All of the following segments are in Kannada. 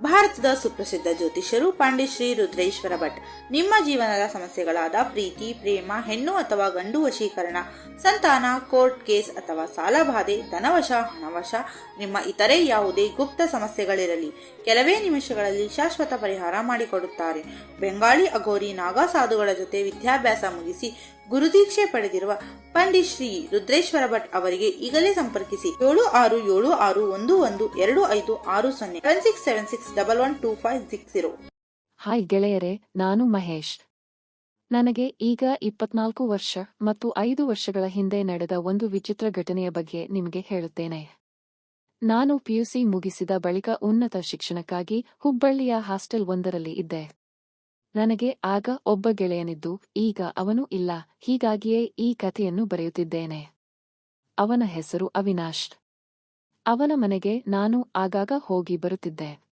ಭಾರತದ ಸುಪ್ರಸಿದ್ಧ ಜ್ಯೋತಿಷ್ಯರು ಪಾಂಡಿಶ್ರೀ ರುದ್ರೇಶ್ವರ ಭಟ್. ನಿಮ್ಮ ಜೀವನದ ಸಮಸ್ಯೆಗಳಾದ ಪ್ರೀತಿ, ಪ್ರೇಮ, ಹೆಣ್ಣು ಅಥವಾ ಗಂಡು ವಶೀಕರಣ, ಸಂತಾನ, ಕೋರ್ಟ್ ಕೇಸ್ ಅಥವಾ ಸಾಲಬಾಧೆ ಧನವಶ, ಹಣವಶ, ನಿಮ್ಮ ಇತರೆ ಯಾವುದೇ ಗುಪ್ತ ಸಮಸ್ಯೆಗಳಿರಲಿ, ಕೆಲವೇ ನಿಮಿಷಗಳಲ್ಲಿ ಶಾಶ್ವತ ಪರಿಹಾರ ಮಾಡಿಕೊಡುತ್ತಾರೆ. ಬೆಂಗಾಳಿ ಅಘೋರಿ ನಾಗಾ ಸಾಧುಗಳ ಜೊತೆ ವಿದ್ಯಾಭ್ಯಾಸ ಮುಗಿಸಿ ಗುರುದೀಕ್ಷೆ ಪಡೆದಿರುವ ಪಂಡಿತ್ ಶ್ರೀ ರುದ್ರೇಶ್ವರ ಭಟ್ ಅವರಿಗೆ ಈಗಲೇ ಸಂಪರ್ಕಿಸಿ ಏಳು ಆರು ಏಳು ಆರು ಒಂದು ಒಂದು ಎರಡು ಐದು ಆರು ಸೊನ್ನೆ one six seven double one two five six zero hi ಗೆಳೆಯರೇ, ನಾನು ಮಹೇಶ್. ನನಗೆ ಈಗ ಇಪ್ಪತ್ನಾಲ್ಕು ವರ್ಷ ಮತ್ತು ಐದು ವರ್ಷಗಳ ಹಿಂದೆ ನಡೆದ ಒಂದು ವಿಚಿತ್ರ ಘಟನೆಯ ಬಗ್ಗೆ ನಿಮಗೆ ಹೇಳುತ್ತೇನೆ. ನಾನು ಪಿಯುಸಿ ಮುಗಿಸಿದ ಬಳಿಕ ಉನ್ನತ ಶಿಕ್ಷಣಕ್ಕಾಗಿ ಹುಬ್ಬಳ್ಳಿಯ ಹಾಸ್ಟೆಲ್ ಒಂದರಲ್ಲಿ ಇದ್ದೆ. ನನಗೆ ಆಗ ಒಬ್ಬ ಗೆಳೆಯನಿದ್ದು, ಈಗ ಅವನು ಇಲ್ಲ, ಹೀಗಾಗಿಯೇ ಈ ಕಥೆಯನ್ನು ಬರೆಯುತ್ತಿದ್ದೇನೆ. ಅವನ ಹೆಸರು ಅವಿನಾಶ್. ಅವನ ಮನೆಗೆ ನಾನು ಆಗಾಗ ಹೋಗಿ ಬರುತ್ತಿದ್ದೆ.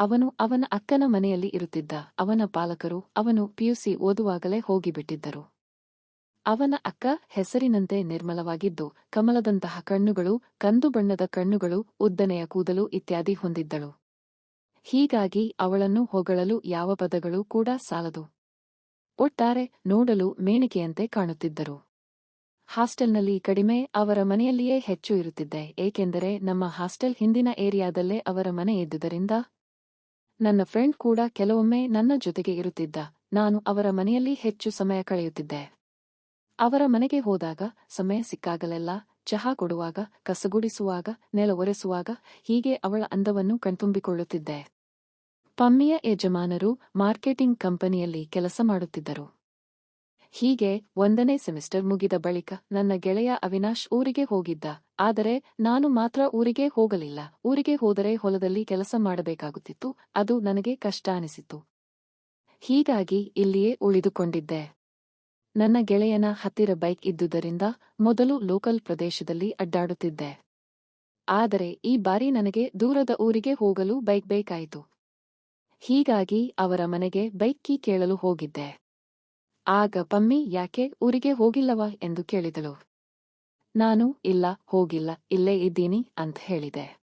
ಅವನು ಅವನ ಅಕ್ಕನ ಮನೆಯಲ್ಲಿ ಇರುತ್ತಿದ್ದ. ಅವನ ಪಾಲಕರು ಅವನು ಪಿಯುಸಿ ಓದುವಾಗಲೇ ಹೋಗಿಬಿಟ್ಟಿದ್ದರು. ಅವನ ಅಕ್ಕ ಹೆಸರಿನಂತೆ ನಿರ್ಮಲವಾಗಿದ್ದು, ಕಮಲದಂತಹ ಕಣ್ಣುಗಳು, ಕಂದು ಬಣ್ಣದ ಕಣ್ಣುಗಳು, ಉದ್ದನೆಯ ಕೂದಲು ಇತ್ಯಾದಿ ಹೊಂದಿದ್ದಳು. ಹೀಗಾಗಿ ಅವಳನ್ನು ಹೊಗಳಲು ಯಾವ ಪದಗಳು ಕೂಡ ಸಾಲದು. ಒಟ್ಟಾರೆ ನೋಡಲು ಮೇಣಿಕೆಯಂತೆ ಕಾಣುತ್ತಿದ್ದರು. ಹಾಸ್ಟೆಲ್ನಲ್ಲಿ ಕಡಿಮೆ ಅವರ ಮನೆಯಲ್ಲಿಯೇ ಹೆಚ್ಚು ಇರುತ್ತಿದ್ದೆ, ಏಕೆಂದರೆ ನಮ್ಮ ಹಾಸ್ಟೆಲ್ ಹಿಂದಿನ ಏರಿಯಾದಲ್ಲೇ ಅವರ ಮನೆ ಇದ್ದುದರಿಂದ ನನ್ನ ಫ್ರೆಂಡ್ ಕೂಡ ಕೆಲವೊಮ್ಮೆ ನನ್ನ ಜೊತೆಗೆ ಇರುತ್ತಿದ್ದ. ನಾನು ಅವರ ಮನೆಯಲ್ಲಿ ಹೆಚ್ಚು ಸಮಯ ಕಳೆಯುತ್ತಿದ್ದೆ. ಅವರ ಮನೆಗೆ ಹೋದಾಗ ಸಮಯ ಸಿಕ್ಕಾಗಲೆಲ್ಲ, ಚಹಾ ಕೊಡುವಾಗ, ಕಸಗುಡಿಸುವಾಗ, ನೆಲ ಒರೆಸುವಾಗ ಹೀಗೆ ಅವಳ ಅಂದವನ್ನು ಕಣ್ತುಂಬಿಕೊಳ್ಳುತ್ತಿದ್ದೆ. ಪಮ್ಮಿಯ ಯಜಮಾನರು ಮಾರ್ಕೆಟಿಂಗ್ ಕಂಪನಿಯಲ್ಲಿ ಕೆಲಸ ಮಾಡುತ್ತಿದ್ದರು. ಹೀಗೆ ಒಂದನೇ ಸೆಮಿಸ್ಟರ್ ಮುಗಿದ ಬಳಿಕ ನನ್ನ ಗೆಳೆಯ ಅವಿನಾಶ್ ಊರಿಗೆ ಹೋಗಿದ್ದ. ಆದರೆ ನಾನು ಮಾತ್ರ ಊರಿಗೆ ಹೋಗಲಿಲ್ಲ. ಊರಿಗೆ ಹೋದರೆ ಹೊಲದಲ್ಲಿ ಕೆಲಸ ಮಾಡಬೇಕಾಗುತ್ತಿತ್ತು. ಅದು ನನಗೆ ಕಷ್ಟ ಅನಿಸಿತು ಹೀಗಾಗಿ ಇಲ್ಲಿಯೇ ಉಳಿದುಕೊಂಡಿದ್ದೆ. ನನ್ನ ಗೆಳೆಯನ ಹತ್ತಿರ ಬೈಕ್ ಇದ್ದುದರಿಂದ ಮೊದಲು ಲೋಕಲ್ ಪ್ರದೇಶದಲ್ಲಿ ಅಡ್ಡಾಡುತ್ತಿದ್ದೆ. ಆದರೆ ಈ ಬಾರಿ ನನಗೆ ದೂರದ ಊರಿಗೆ ಹೋಗಲು ಬೈಕ್ ಬೇಕಾಯಿತು. ಹೀಗಾಗಿ ಅವರ ಮನೆಗೆ ಬೈಕ್ ಕೀ ಕೇಳಲು ಹೋಗಿದ್ದೆ. ಆಗ ಪಮ್ಮಿ, ಯಾಕೆ ಊರಿಗೆ ಹೋಗಿಲ್ಲವ ಎಂದು ಕೇಳಿದಳು. ನಾನು, ಇಲ್ಲ, ಹೋಗಿಲ್ಲ, ಇಲ್ಲೇ ಇದ್ದೀನಿ, ಅಂತ ಹೇಳಿದೆ.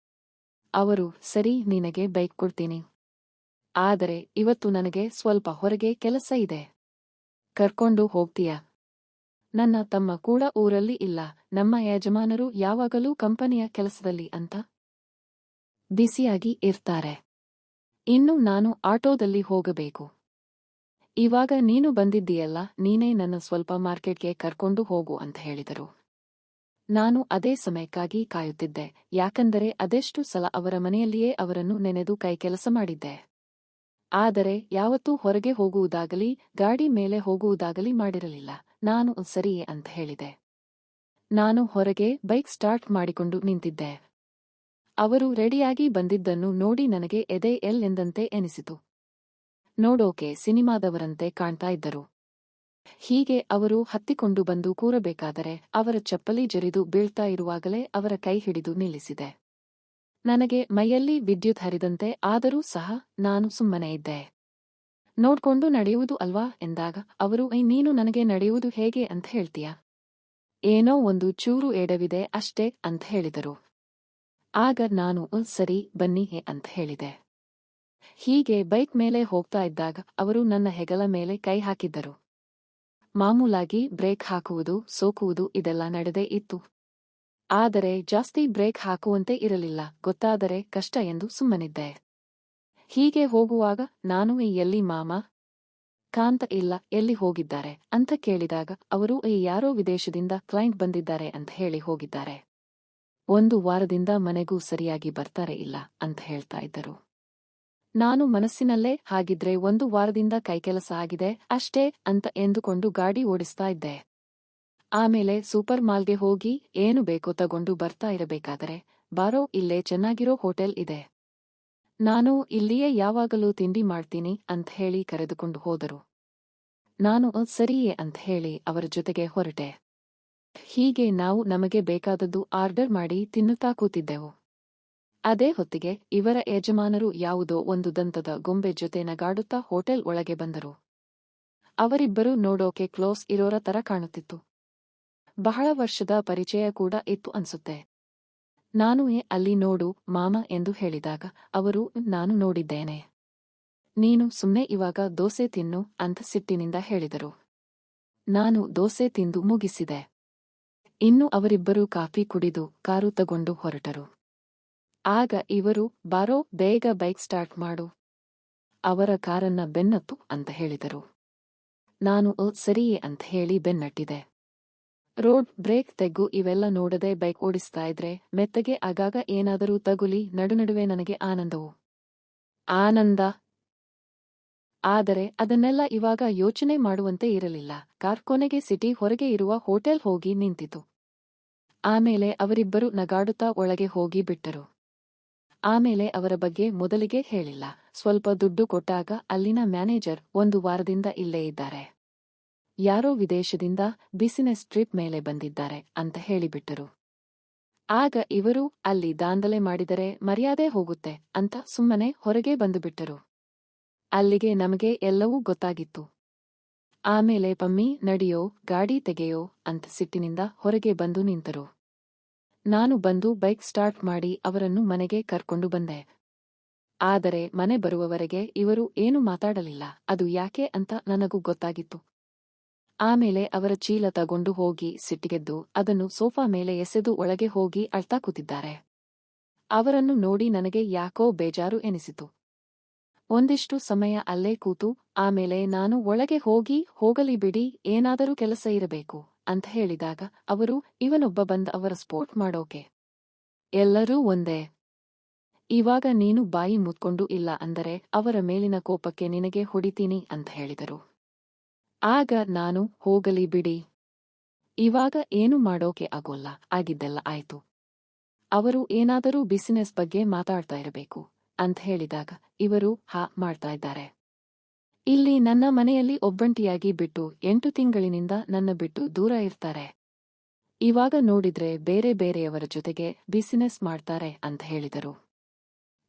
ಅವರು, ಸರಿ, ನಿನಗೆ ಬೈಕ್ ಕೊಡ್ತೀನಿ. ಆದರೆ ಇವತ್ತು ನನಗೆ ಸ್ವಲ್ಪ ಹೊರಗೆ ಕೆಲಸ ಇದೆ. ಕರ್ಕೊಂಡು ಹೋಗ್ತೀಯ? ನನ್ನ ತಮ್ಮ ಕೂಡ ಊರಲ್ಲಿ ಇಲ್ಲ. ನಮ್ಮ ಯಜಮಾನರು ಯಾವಾಗಲೂ ಕಂಪನಿಯ ಕೆಲಸದಲ್ಲಿ ಅಂತ? ಬಿಸಿಯಾಗಿ ಇರ್ತಾರೆ. ಇನ್ನು ನಾನು ಆಟೋದಲ್ಲಿ ಹೋಗಬೇಕು. ಇವಾಗ ನೀನು ಬಂದಿದ್ದೀಯಲ್ಲ, ನೀನೇ ನನ್ನ ಸ್ವಲ್ಪ ಮಾರ್ಕೆಟ್ಗೆ ಕರ್ಕೊಂಡು ಹೋಗು ಅಂತ ಹೇಳಿದರು. ನಾನು ಅದೇ ಸಮಯಕ್ಕಾಗಿ ಕಾಯುತ್ತಿದ್ದೆ, ಯಾಕಂದರೆ ಅದೆಷ್ಟು ಸಲ ಅವರ ಮನೆಯಲ್ಲಿಯೇ ಅವರನ್ನು ನೆನೆದು ಕೈ ಕೆಲಸ ಮಾಡಿದ್ದೆ. ಆದರೆ ಯಾವತ್ತೂ ಹೊರಗೆ ಹೋಗುವುದಾಗಲಿ, ಗಾಡಿ ಮೇಲೆ ಹೋಗುವುದಾಗಲಿ ಮಾಡಿರಲಿಲ್ಲ, ನಾನು ಸರಿಯೇ ಅಂತ ಹೇಳಿದೆ. ನಾನು ಹೊರಗೆ ಬೈಕ್ ಸ್ಟಾರ್ಟ್ ಮಾಡಿಕೊಂಡು ನಿಂತಿದ್ದೆ. ಅವರು ರೆಡಿಯಾಗಿ ಬಂದಿದ್ದನ್ನು ನೋಡಿ ನನಗೆ ಎದೆ ಎಲ್ಲೆಂದಂತೆ ಎನಿಸಿತು. ನೋಡೋಕೆ ಸಿನಿಮಾದವರಂತೆ ಕಾಣ್ತಾ ಇದ್ದರು. ಹೀಗೆ ಅವರು ಹತ್ತಿಕೊಂಡು ಬಂದು ಕೂರಬೇಕಾದರೆ ಅವರ ಚಪ್ಪಲಿ ಜರಿದು ಬೀಳ್ತಾ ಇರುವಾಗಲೇ ಅವರ ಕೈ ಹಿಡಿದು ನಿಲ್ಲಿಸಿದೆ. ನನಗೆ ಮೈಯಲ್ಲಿ ವಿದ್ಯುತ್ ಹರಿದಂತೆ ಆದರೂ ಸಹ ನಾನು ಸುಮ್ಮನೆ ಇದ್ದೆ. ನೋಡ್ಕೊಂಡು ನಡೆಯುವುದು ಅಲ್ವಾ ಎಂದಾಗ ಅವರು ಐ ನೀನು ನನಗೆ ನಡೆಯುವುದು ಹೇಗೆ ಅಂತ ಹೇಳ್ತೀಯ? ಏನೋ ಒಂದು ಚೂರು ಎಡವಿದೆ ಅಷ್ಟೇ ಅಂತ ಹೇಳಿದರು. ಆಗ ನಾನು "ಉಂ, ಸರಿ ಬನ್ನಿ ಅಂತ ಹೇಳಿದೆ. ಹೀಗೆ ಬೈಕ್ ಮೇಲೆ ಹೋಗ್ತಾ ಇದ್ದಾಗ ಅವರು ನನ್ನ ಹೆಗಲ ಮೇಲೆ ಕೈ ಹಾಕಿದ್ದರು. ಮಾಮೂಲಾಗಿ ಬ್ರೇಕ್ ಹಾಕುವುದು, ಸೋಕುವುದು ಇದೆಲ್ಲ ನಡೆದೇ ಇತ್ತು. ಆದರೆ ಜಾಸ್ತಿ ಬ್ರೇಕ್ ಹಾಕುವಂತೆ ಇರಲಿಲ್ಲ, ಗೊತ್ತಾದರೆ ಕಷ್ಟ ಎಂದು ಸುಮ್ಮನಿದ್ದೆ. ಹೀಗೆ ಹೋಗುವಾಗ ನಾನು ಎಲ್ಲಿ ಮಾಮ? ಕಾಂತ, ಇಲ್ಲ, ಎಲ್ಲಿ ಹೋಗಿದ್ದಾರೆ? ಅಂತ ಕೇಳಿದಾಗ ಅವರು ಈ ಯಾರೋ ವಿದೇಶದಿಂದ ಕ್ಲೈಂಟ್ ಬಂದಿದ್ದಾರೆ ಅಂತ ಹೇಳಿ ಹೋಗಿದ್ದಾರೆ. ಒಂದು ವಾರದಿಂದ ಮನೆಗೂ ಸರಿಯಾಗಿ ಬರ್ತಾರೆ ಇಲ್ಲ ಅಂತ ಹೇಳ್ತಾ ಇದ್ದರು. ನಾನು ಮನಸ್ಸಿನಲ್ಲೇ ಹಾಗಿದ್ರೆ ಒಂದು ವಾರದಿಂದ ಕೈಕೆಲಸ ಆಗಿದೆ ಅಷ್ಟೇ ಅಂತ ಎಂದುಕೊಂಡು ಗಾಡಿ ಓಡಿಸ್ತಾ ಇದ್ದೆ. ಆಮೇಲೆ ಸೂಪರ್ ಮಾಲ್ಗೆ ಹೋಗಿ ಏನು ಬೇಕೋ ತಗೊಂಡು ಬರ್ತಾ ಇರಬೇಕಾದರೆ ಬಾರೋ ಇಲ್ಲೇ ಚೆನ್ನಾಗಿರೋ ಹೋಟೆಲ್ ಇದೆ. ನಾನು ಇಲ್ಲಿಯೇ ಯಾವಾಗಲೂ ತಿಂಡಿ ಮಾಡ್ತೀನಿ ಅಂತ ಹೇಳಿ ಕರೆದುಕೊಂಡು ಹೋದರು. ನಾನು "ಅ, ಸರಿಯೇ ಅಂತ ಹೇಳಿ ಅವರ ಜೊತೆಗೆ ಹೊರಟೆ. ಹೀಗೆ ನಾವು ನಮಗೆ ಬೇಕಾದದ್ದು ಆರ್ಡರ್ ಮಾಡಿ ತಿನ್ನುತ್ತಾ ಕೂತಿದ್ದೆವು. ಅದೇ ಹೊತ್ತಿಗೆ ಇವರ ಯಜಮಾನರು ಯಾವುದೋ ಒಂದು ದಂತದ ಗೊಂಬೆ ಜೊತೆ ನಗಾಡುತ್ತಾ ಹೋಟೆಲ್ ಒಳಗೆ ಬಂದರು. ಅವರಿಬ್ಬರು ನೋಡೋಕೆ ಕ್ಲೋಸ್ ಇರೋರ ತರ ಕಾಣುತ್ತಿತ್ತು. ಬಹಳ ವರ್ಷದ ಪರಿಚಯ ಕೂಡ ಇತ್ತು ಅನ್ಸುತ್ತೆ. ನಾನು ಅಲ್ಲಿ ನೋಡು ಮಾಮ ಎಂದು ಹೇಳಿದಾಗ ಅವರು, ನಾನು ನೋಡಿದ್ದೇನೆ. ನೀನು ಸುಮ್ಮನೆ ಇವಾಗ ದೋಸೆ ತಿನ್ನು ಅಂತ ಸಿಟ್ಟಿನಿಂದ ಹೇಳಿದರು. ನಾನು ದೋಸೆ ತಿಂದು ಮುಗಿಸಿದೆ. ಇನ್ನು ಅವರಿಬ್ಬರೂ ಕಾಫಿ ಕುಡಿದು ಕಾರು ತಗೊಂಡು ಹೊರಟರು. ಆಗ ಇವರು ಬಾರೋ ಬೇಗ ಬೈಕ್ ಸ್ಟಾರ್ಟ್ ಮಾಡು. ಅವರ ಕಾರನ್ನ ಬೆನ್ನತ್ತು ಅಂತ ಹೇಳಿದರು. ನಾನು "ಅ, ಸರಿಯೇ ಅಂತ ಹೇಳಿ ಬೆನ್ನಟ್ಟಿದೆ. ರೋಡ್ ಬ್ರೇಕ್ ತೆಗ್ಗು ಇವೆಲ್ಲ ನೋಡದೆ ಬೈಕ್ ಓಡಿಸ್ತಾ ಇದ್ರೆ ಮೆತ್ತಗೆ ಆಗಾಗ ಏನಾದರೂ ತಗುಲಿ ನಡುನಡುವೆ ನನಗೆ ಆನಂದವು. ಆನಂದ. ಆದರೆ ಅದನ್ನೆಲ್ಲ ಇವಾಗ ಯೋಚನೆ ಮಾಡುವಂತೆ ಇರಲಿಲ್ಲ. ಕಾರ್ ಕೊನೆಗೆ ಸಿಟಿ ಹೊರಗೆ ಇರುವ ಹೋಟೆಲ್ ಹೋಗಿ ನಿಂತಿತು. ಆಮೇಲೆ ಅವರಿಬ್ಬರು ನಗಾಡುತ್ತಾ ಒಳಗೆ ಹೋಗಿ ಬಿಟ್ಟರು. ಆಮೇಲೆ ಅವರ ಬಗ್ಗೆ ಮೊದಲಿಗೆ ಹೇಳಿಲ್ಲ. ಸ್ವಲ್ಪ ದುಡ್ಡು ಕೊಟ್ಟಾಗ ಅಲ್ಲಿನ ಮ್ಯಾನೇಜರ್ ಒಂದು ವಾರದಿಂದ ಇಲ್ಲೇ ಇದ್ದಾರೆ. ಯಾರೋ ವಿದೇಶದಿಂದ ಬಿಸಿನೆಸ್ ಟ್ರಿಪ್ ಮೇಲೆ ಬಂದಿದ್ದಾರೆ ಅಂತ ಹೇಳಿಬಿಟ್ಟರು. ಆಗ ಇವರು ಅಲ್ಲಿ ದಾಂಧಲೆ ಮಾಡಿದರೆ ಮರ್ಯಾದೆ ಹೋಗುತ್ತೆ ಅಂತ ಸುಮ್ಮನೆ ಹೊರಗೆ ಬಂದುಬಿಟ್ಟರು. ಅಲ್ಲಿಗೆ ನಮಗೆ ಎಲ್ಲವೂ ಗೊತ್ತಾಗಿತ್ತು. ಆಮೇಲೆ ಪಮ್ಮಿ, ನಡಿಯೋ, ಗಾಡಿ ತೆಗೆಯೋ ಅಂತ ಸಿಟ್ಟಿನಿಂದ ಹೊರಗೆ ಬಂದು ನಿಂತರು. ನಾನು ಬಂದು ಬೈಕ್ ಸ್ಟಾರ್ಟ್ ಮಾಡಿ ಅವರನ್ನು ಮನೆಗೆ ಕರ್ಕೊಂಡು ಬಂದೆ. ಆದರೆ ಮನೆ ಬರುವವರೆಗೆ ಇವರು ಏನು ಮಾತಾಡಲಿಲ್ಲ, ಅದು ಯಾಕೆ ಅಂತ ನನಗೂ ಗೊತ್ತಾಗಿತ್ತು. ಆಮೇಲೆ ಅವರ ಚೀಲ ತಗೊಂಡು ಹೋಗಿ ಸಿಟ್ಟಿಗೆದ್ದು ಅದನ್ನು ಸೋಫಾ ಮೇಲೆ ಎಸೆದು ಒಳಗೆ ಹೋಗಿ ಅಳ್ತಾ ಕೂತಿದ್ದಾರೆ. ಅವರನ್ನು ನೋಡಿ ನನಗೆ ಯಾಕೋ ಬೇಜಾರು ಎನಿಸಿತು. ಒಂದಿಷ್ಟು ಸಮಯ ಅಲ್ಲೇ ಕೂತು, ಆಮೇಲೆ ನಾನು ಒಳಗೆ ಹೋಗಿ ಹೋಗಲಿ ಬಿಡಿ, ಏನಾದರೂ ಕೆಲಸ ಇರಬೇಕು. ಅಂತ ಹೇಳಿದಾಗ ಅವರು, ಇವನೊಬ್ಬ ಬಂದ ಅವರ ಸ್ಪೋರ್ಟ್ ಮಾಡೋಕೆ. ಎಲ್ಲರೂ ಒಂದೇ. ಇವಾಗ ನೀನು ಬಾಯಿ ಮುತ್ಕೊಂಡು ಇಲ್ಲ ಅಂದರೆ ಅವರ ಮೇಲಿನ ಕೋಪಕ್ಕೆ ನಿನಗೆ ಹೊಡಿತೀನಿ ಅಂತ ಹೇಳಿದರು. ಆಗ ನಾನು ಹೋಗಲಿ ಬಿಡಿ. ಇವಾಗ ಏನು ಮಾಡೋಕೆ ಆಗೋಲ್ಲ. ಆಗಿದ್ದೆಲ್ಲ ಆಯ್ತು. ಅವರು ಏನಾದರೂ ಬಿಸಿನೆಸ್ ಬಗ್ಗೆ ಮಾತಾಡ್ತಾ ಇರಬೇಕು ಅಂತ ಹೇಳಿದಾಗ ಇವರು, ಹಾ, ಮಾಡ್ತಾ ಇದ್ದಾರೆ. ಇಲ್ಲಿ ನನ್ನ ಮನೆಯಲ್ಲಿ ಒಬ್ಬಂಟಿಯಾಗಿ ಬಿಟ್ಟು ಎಂಟು ತಿಂಗಳಿನಿಂದ ನನ್ನ ಬಿಟ್ಟು ದೂರ ಇರ್ತಾರೆ. ಇವಾಗ ನೋಡಿದ್ರೆ ಬೇರೆ ಬೇರೆಯವರ ಜೊತೆಗೆ ಬಿಸಿನೆಸ್ ಮಾಡ್ತಾರೆ ಅಂತ ಹೇಳಿದರು.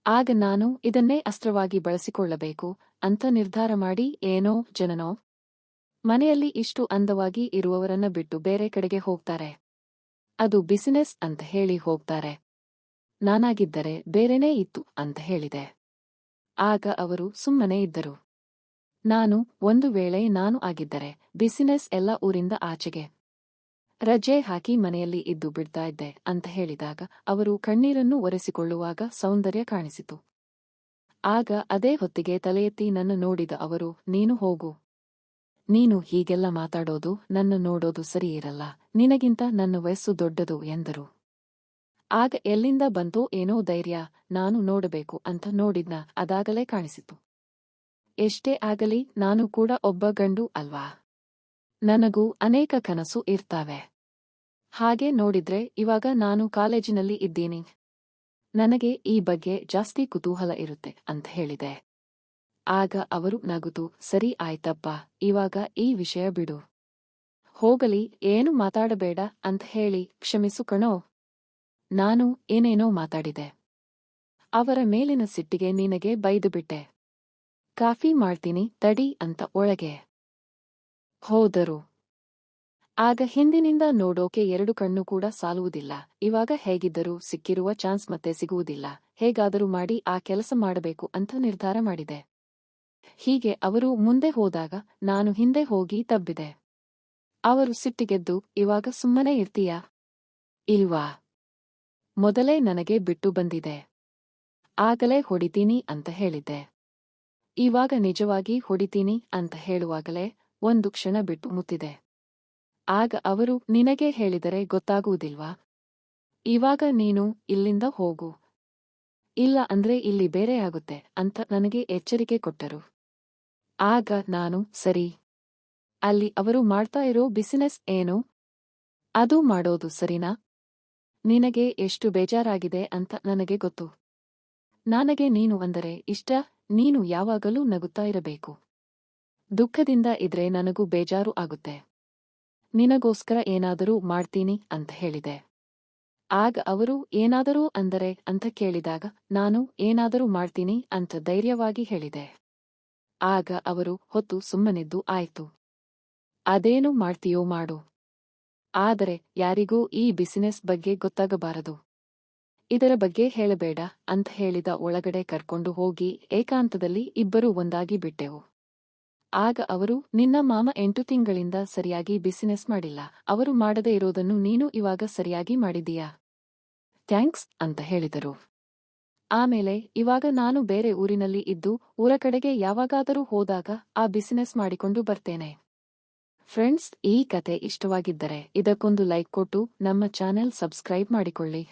ಆಗ ನಾನು ಇದನ್ನೇ ಅಸ್ತ್ರವಾಗಿ ಬಳಸಿಕೊಳ್ಳಬೇಕು ಅಂತ ನಿರ್ಧಾರ ಮಾಡಿ, ಏನೋ ಜನನೋ, ಮನೆಯಲ್ಲಿ ಇಷ್ಟು ಅಂದವಾಗಿ ಇರುವವರನ್ನ ಬಿಟ್ಟು ಬೇರೆ ಕಡೆಗೆ ಹೋಗ್ತಾರೆ. ಅದು ಬಿಸಿನೆಸ್ ಅಂತ ಹೇಳಿ ಹೋಗ್ತಾರೆ. ನಾನಾಗಿದ್ದರೆ ಬೇರೆನೇ ಇತ್ತು ಅಂತ ಹೇಳಿದೆ. ಆಗ ಅವರು ಸುಮ್ಮನೆ ಇದ್ದರು. ನಾನು ಒಂದು ವೇಳೆ ನಾನು ಆಗಿದ್ದರೆ ಬಿಸಿನೆಸ್ ಎಲ್ಲ ಊರಿಂದ ಆಚೆಗೆ ರಜೆ ಹಾಕಿ ಮನೆಯಲ್ಲಿ ಇದ್ದು ಬಿಡ್ತಾ ಇದ್ದೆ ಅಂತ ಹೇಳಿದಾಗ ಅವರು ಕಣ್ಣೀರನ್ನು ಒರೆಸಿಕೊಳ್ಳುವಾಗ ಸೌಂದರ್ಯ ಕಾಣಿಸಿತು. ಆಗ ಅದೇ ಹೊತ್ತಿಗೆ ತಲೆಯೆತ್ತಿ ನನ್ನ ನೋಡಿದ ಅವರು, ನೀನು ಹೋಗು. ನೀನು ಹೀಗೆಲ್ಲ ಮಾತಾಡೋದು, ನನ್ನ ನೋಡೋದು ಸರಿಯಿರಲ್ಲ ನಿನಗಿಂತ ನನ್ನ ವಯಸ್ಸು ದೊಡ್ಡದು ಎಂದರು. ಆಗ ಎಲ್ಲಿಂದ ಬಂತೋ ಏನೋ ಧೈರ್ಯ, ನಾನು ನೋಡಬೇಕು ಅಂತ ನೋಡಿದ್ನ, ಅದಾಗಲೇ ಕಾಣಿಸಿತು. ಎಷ್ಟೇ ಆಗಲಿ ನಾನು ಕೂಡ ಒಬ್ಬ ಗಂಡು ಅಲ್ವಾ? ನನಗೂ ಅನೇಕ ಕನಸು ಇರ್ತಾವೆ. ಹಾಗೆ ನೋಡಿದ್ರೆ ಇವಾಗ ನಾನು ಕಾಲೇಜಿನಲ್ಲಿ ಇದ್ದೀನಿ. ನನಗೆ ಈ ಬಗ್ಗೆ ಜಾಸ್ತಿ ಕುತೂಹಲ ಇರುತ್ತೆ ಅಂತ ಹೇಳಿದೆ. ಆಗ ಅವರು ನಗುತು, ಸರಿ ಆಯ್ತಪ್ಪ, ಇವಾಗ ಈ ವಿಷಯ ಬಿಡು. ಹೋಗಲಿ, ಏನು ಮಾತಾಡಬೇಡ ಅಂತ ಹೇಳಿ ಕ್ಷಮಿಸು ಕಣೋ. ನಾನು ಏನೇನೋ ಮಾತಾಡಿದೆ. ಅವರ ಮೇಲಿನ ಸಿಟ್ಟಿಗೆ ನಿನಗೆ ಬೈದು ಬಿಟ್ಟೆ. ಕಾಫಿ ಮಾಡ್ತೀನಿ, ತಡಿ ಅಂತ ಒಳಗೆ. ಹೋದರು. ಆಗ ಹಿಂದಿನಿಂದ ನೋಡೋಕೆ ಎರಡು ಕಣ್ಣು ಕೂಡ ಸಾಲುವುದಿಲ್ಲ. ಇವಾಗ ಹೇಗಿದ್ದರೂ ಸಿಕ್ಕಿರುವ ಚಾನ್ಸ್ ಮತ್ತೆ ಸಿಗುವುದಿಲ್ಲ. ಹೇಗಾದರೂ ಮಾಡಿ ಆ ಕೆಲಸ ಮಾಡಬೇಕು ಅಂತ ನಿರ್ಧಾರ ಮಾಡಿದೆ. ಹೀಗೆ ಅವರು ಮುಂದೆ ಹೋದಾಗ ನಾನು ಹಿಂದೆ ಹೋಗಿ ತಬ್ಬಿದೆ. ಅವರು ಸಿಟ್ಟಿಗೆದ್ದು ಇವಾಗ ಸುಮ್ಮನೆ ಇರ್ತೀಯಾ? ಇಲ್ವಾ? ಮೊದಲೇ ನನಗೆ ಬಿಟ್ಟು ಬಂದಿದೆ. ಆಗಲೇ ಹೊಡಿತೀನಿ ಅಂತ ಹೇಳಿದ್ದೆ. ಇವಾಗ ನಿಜವಾಗಿ ಹೊಡಿತೀನಿ ಅಂತ ಹೇಳುವಾಗಲೇ ಒಂದು ಕ್ಷಣ ಬಿಟ್ಟು ಮುತ್ತಿದೆ. ಆಗ ಅವರು ನಿನಗೆ ಹೇಳಿದರೆ ಗೊತ್ತಾಗುವುದಿಲ್ವಾ? ಇವಾಗ ನೀನು ಇಲ್ಲಿಂದ ಹೋಗು. ಇಲ್ಲ ಅಂದ್ರೆ ಇಲ್ಲಿ ಬೇರೆ ಆಗುತ್ತೆ ಅಂತ ನನಗೆ ಎಚ್ಚರಿಕೆ ಕೊಟ್ಟರು. ಆಗ ನಾನು, ಸರಿ. ಅಲ್ಲಿ ಅವರು ಮಾಡ್ತಾ ಇರೋ ಬಿಸಿನೆಸ್ ಏನು? ಅದು ಮಾಡೋದು ಸರಿನಾ? ನಿನಗೆ ಎಷ್ಟು ಬೇಜಾರಾಗಿದೆ ಅಂತ ನನಗೆ ಗೊತ್ತು. ನನಗೆ ನೀನು ಅಂದರೆ ಇಷ್ಟ? ನೀನು ಯಾವಾಗಲೂ ನಗುತ್ತಾ ಇರಬೇಕು. ದುಃಖದಿಂದ ಇದ್ರೆ ನನಗೂ ಬೇಜಾರು ಆಗುತ್ತೆ. ನಿನಗೋಸ್ಕರ ಏನಾದರೂ ಮಾಡ್ತೀನಿ ಅಂತ ಹೇಳಿದೆ. ಆಗ ಅವರು, ಏನಾದರೂ ಅಂದರೆ? ಅಂತ ಕೇಳಿದಾಗ, ನಾನು ಏನಾದರೂ ಮಾಡ್ತೀನಿ ಅಂತ ಧೈರ್ಯವಾಗಿ ಹೇಳಿದೆ. ಆಗ ಅವರು ಹೊತ್ತು ಸುಮ್ಮನಿದ್ದು ಆಯ್ತು. ಅದೇನು ಮಾಡ್ತೀಯೋ ಮಾಡು. ಆದರೆ ಯಾರಿಗೂ ಈ ಬಿಸಿನೆಸ್ ಬಗ್ಗೆ ಗೊತ್ತಾಗಬಾರದು. ಇದರ ಬಗ್ಗೆ ಹೇಳಬೇಡ ಅಂತ ಹೇಳಿದ ಒಳಗಡೆ ಕರ್ಕೊಂಡು ಹೋಗಿ ಏಕಾಂತದಲ್ಲಿ ಇಬ್ಬರೂ ಒಂದಾಗಿ ಬಿಟ್ಟೆವು. ಆಗ ಅವರು, ನಿನ್ನ ಮಾಮ ಎಂಟು ತಿಂಗಳಿಂದ ಸರಿಯಾಗಿ ಬಿಸಿನೆಸ್ ಮಾಡಿಲ್ಲ, ಅವರು ಮಾಡದೇ ಇರೋದನ್ನು ನೀನು ಇವಾಗ ಸರಿಯಾಗಿ ಮಾಡಿದೀಯಾ ಥ್ಯಾಂಕ್ಸ್ ಅಂತ ಹೇಳಿದರು. ಆಮೇಲೆ, ಇವಾಗ ನಾನು ಬೇರೆ ಊರಿನಲ್ಲಿ ಇದ್ದು, ಊರ ಕಡೆಗೆ ಯಾವಾಗಾದರೂ ಹೋದಾಗ ಆ ಬಿಸಿನೆಸ್ ಮಾಡಿಕೊಂಡು ಬರ್ತೇನೆ. ಫ್ರೆಂಡ್ಸ್, ಈ ಕತೆ ಇಷ್ಟವಾಗಿದ್ದರೆ ಇದಕ್ಕೊಂದು ಲೈಕ್ ಕೊಟ್ಟು ನಮ್ಮ ಚಾನೆಲ್ ಸಬ್ಸ್ಕ್ರೈಬ್ ಮಾಡಿಕೊಳ್ಳಿ.